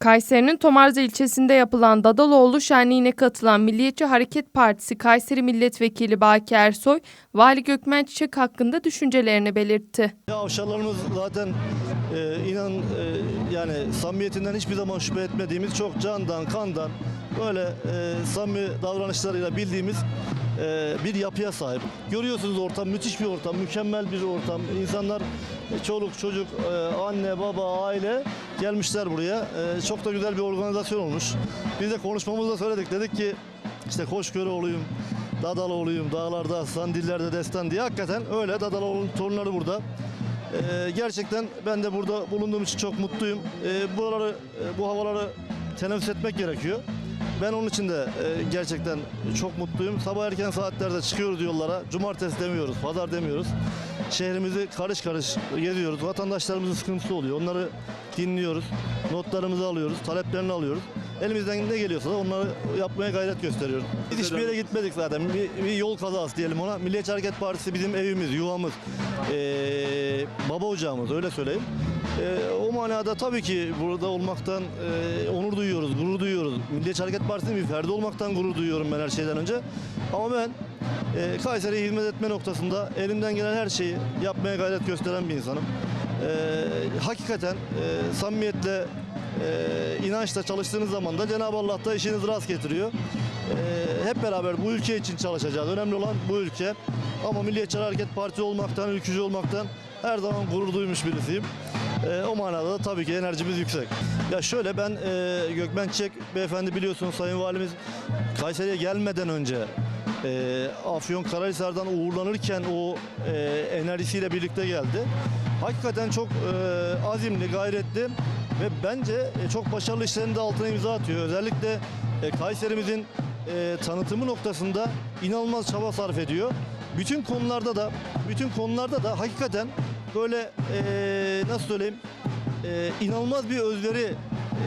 Kayseri'nin Tomarza ilçesinde yapılan Dadaloğlu Şenliği'ne katılan Milliyetçi Hareket Partisi Kayseri Milletvekili Baki Ersoy, Vali Gökmen Çiçek hakkında düşüncelerini belirtti. Avşarlarımız zaten e, inan e, yani samimiyetinden hiçbir zaman şüphe etmediğimiz çok candan kandan böyle e, samimi davranışlarıyla bildiğimiz e, bir yapıya sahip. Görüyorsunuz ortam müthiş bir ortam, mükemmel bir ortam. İnsanlar e, çoluk çocuk, e, anne baba aile gelmişler buraya. E, çok da güzel bir organizasyon olmuş. Biz de konuşmamızda söyledik dedik ki işte olayım, Dadaloğlu'yum, dağlarda aslan, dillerde destan diye. Hakikaten öyle Dadaloğlu'nun torunları burada. Ee, gerçekten ben de burada bulunduğum için çok mutluyum. Ee, buraları, e, bu havaları teneffüs etmek gerekiyor. Ben onun için de e, gerçekten çok mutluyum. Sabah erken saatlerde çıkıyoruz yollara. Cumartesi demiyoruz, pazar demiyoruz. Şehrimizi karış karış geziyoruz. Vatandaşlarımızın sıkıntısı oluyor. Onları dinliyoruz. Notlarımızı alıyoruz, taleplerini alıyoruz. Elimizden ne geliyorsa da onları yapmaya gayret gösteriyoruz. Biz hiçbir yere gitmedik zaten. Bir, bir yol kazası diyelim ona. Milliyetçi Hareket Partisi bizim evimiz, yuvamız, ee, baba ocağımız öyle söyleyeyim. Ee, o manada tabii ki burada olmaktan e, onur duyuyoruz, gurur duyuyoruz. Milliyetçi Hareket Partisi'nin bir ferdi olmaktan gurur duyuyorum ben her şeyden önce. Ama ben e, Kayseri'ye hizmet etme noktasında elimden gelen her şeyi yapmaya gayret gösteren bir insanım. Ee, hakikaten e, samimiyetle, e, inançla çalıştığınız zaman da Cenab-ı Allah da işinizi rast getiriyor. Ee, hep beraber bu ülke için çalışacağız. Önemli olan bu ülke. Ama Milliyetçi Hareket Partisi olmaktan, ülkücü olmaktan her zaman gurur duymuş birisiyim. Ee, o manada da tabii ki enerjimiz yüksek. Ya şöyle ben e, Gökmen Çiçek beyefendi biliyorsunuz Sayın Valimiz Kayseri'ye gelmeden önce e, Afyon Karahisar'dan uğurlanırken o e, enerjisiyle birlikte geldi. Hakikaten çok e, azimli, gayretli ve bence e, çok başarılı işlerin de altına imza atıyor. Özellikle e, Kayserimizin e, tanıtımı noktasında inanılmaz çaba sarf ediyor. Bütün konularda da bütün konularda da hakikaten böyle e, nasıl söyleyeyim e, inanılmaz bir özveri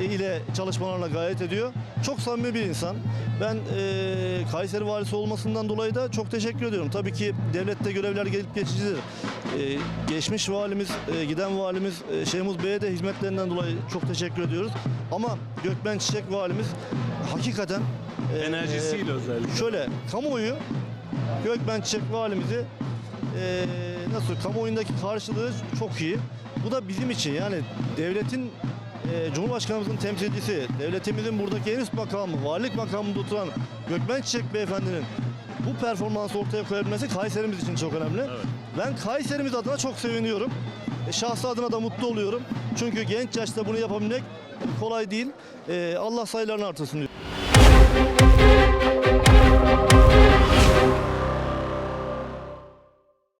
e, ile çalışmalarına gayret ediyor. Çok samimi bir insan. Ben e, Kayseri valisi olmasından dolayı da çok teşekkür ediyorum. Tabii ki devlette görevler gelip geçicidir. E, geçmiş valimiz, e, giden valimiz e, Şeyhmuz Bey'e de hizmetlerinden dolayı çok teşekkür ediyoruz. Ama Gökmen Çiçek valimiz hakikaten e, Enerjisiyle özellikle. Şöyle kamuoyu Gökmen Çiçek valimizi e, nasıl kamuoyundaki karşılığı çok iyi. Bu da bizim için yani devletin e, Cumhurbaşkanımızın temsilcisi, devletimizin buradaki en üst makamı, valilik makamında oturan Gökmen Çiçek beyefendinin bu performansı ortaya koyabilmesi Kayserimiz için çok önemli. Ben Kayserimiz adına çok seviniyorum. E, şahsı adına da mutlu oluyorum. Çünkü genç yaşta bunu yapabilmek kolay değil. E, Allah sayılarını artırsın diyorum.